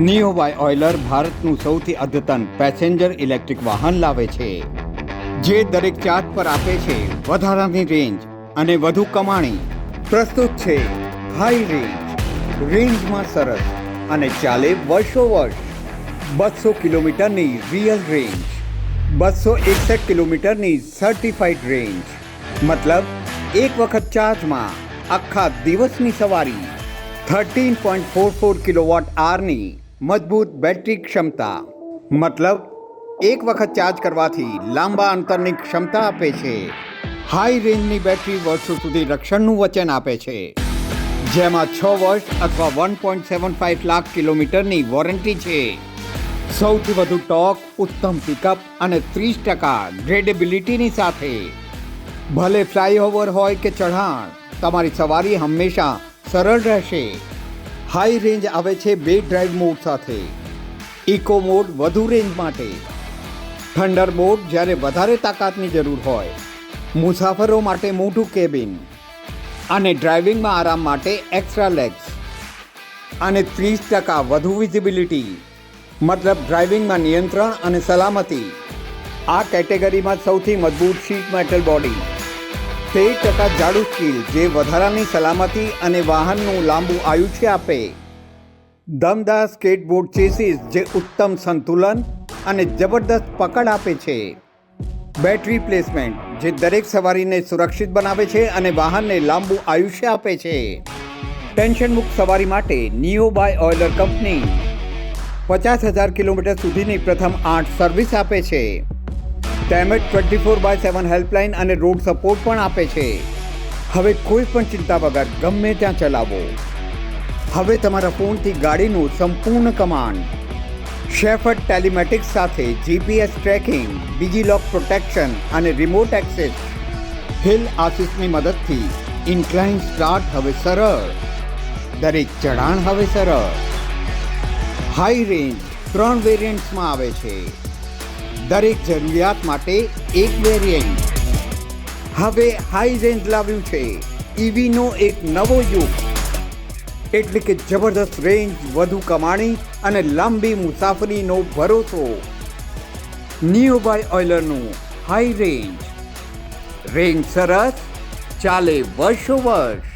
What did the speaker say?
Neo by ઓઇલર ભારતનું સૌથી અદ્યતન પેસેન્જર ઇલેક્ટ્રિક વાહન લાવે છે. જે દરેક ચાર્જ પર આપે છે વધારાની રેન્જ અને વધુ કમાણી. પ્રસ્તુત છે હાઈ રેન્જ રેન્જમાં સરસ અને ચાલે વર્ષો વર્ષ બસો કિલોમીટરની રિયલ રેન્જ બસો એકસઠ કિલોમીટરની સર્ટિફાઈડ રેન્જ મતલબ એક વખત ચાર્જમાં આખા દિવસની સવારી. Thirteen point four four kilowatt આરની મજબૂત બેટરી ક્ષમતા. મતલબ, એક વખત ચાર્જ કરવાથી લાંબા અંતરની ક્ષમતા આપે છે. હાઈ રેન્જની બેટરી વર્ષો સુધી રક્ષણનું વચન આપે છે. જેમાં છ વર્ષ અથવા one point seven five lakh કિલોમીટરની વોરંટી છે. સૌથી વધુ ટોક ઉત્તમ પિકઅપ અને ત્રીસ ટકા ગ્રેડેબિલિટીની સાથે. ભલે ફ્લાયઓવર હોય કે ચઢાણ, તમારી સવારી હંમેશા સરળ રહેશે. હાઈ રેન્જ આવે છે બે ડ્રાઈવ મોડ સાથે. ઇકો મોડ વધુ રેન્જ માટે. થંડર મોડ જ્યારે વધારે તાકાતની જરૂર હોય. મુસાફરો માટે મોટું કેબિન. અને ડ્રાઇવિંગમાં આરામ માટે એક્સ્ટ્રા લેગ્સ. અને ત્રીસ ટકા વધુ વિઝિબિલિટી. મતલબ ડ્રાઇવિંગમાં નિયંત્રણ અને સલામતી. આ કેટેગરીમાં સૌથી મજબૂત શીટ મેટલ બોડી. તેર ટકા જાડુ સ્ટીલ જે વધારાની સલામતી અને વાહનનું લાંબુ આયુષ્ય આપે. દમદાર સ્કેટબોર્ડ ચેસીસ જે ઉત્તમ સંતુલન અને જબરદસ્ત પકડ આપે છે. બેટરી પ્લેસમેન્ટ જે દરેક સવારીને સુરક્ષિત બનાવે છે અને વાહનને લાંબુ આયુષ્ય આપે છે. ટેન્શન મુક્ત સવારી માટે નિયો બાય ઓઇલર કંપની પચાસ હજાર કિલોમીટર સુધીની પ્રથમ આઠ સર્વિસ આપે છે. તેમજ twenty four by seven helpline અને રોડ સપોર્ટ પણ આપે છે. હવે કોઈ પણ ચિંતા વગર ગમે ત્યાં ચલાવો. હવે તમારા ફોનથી ગાડીનું સંપૂર્ણ કમાન્ડ શેફર્ડ ટેલિમેટિક્સ સાથે જીપીએસ ટ્રેકિંગ ડિજીલોક પ્રોટેક્શન અને રિમોટ એક્સેસ હિલ આસિસની મદદથી ઇન્ક્લાઇન સ્ટાર્ટ હવે સરળ. દરેક ચઢાણ હવે સરળ. હાઈ રેન્જ ત્રણ વેરિયન્ટ્સમાં આવે છે. દરેક જરૂરિયાત માટે એક વેરિયન્ટ હવે હાઈ રેન્જ લાવ્યું છે. ઈવીનો એક નવો યુગ. એટલે કે જબરદસ્ત રેન્જ વધુ કમાણી અને લાંબી મુસાફરીનો ભરોસો. નિયો બાય ઓઇલરનું હાઈ રેન્જ રેન્જ સરસ, ચાલે વર્ષો વર્ષ.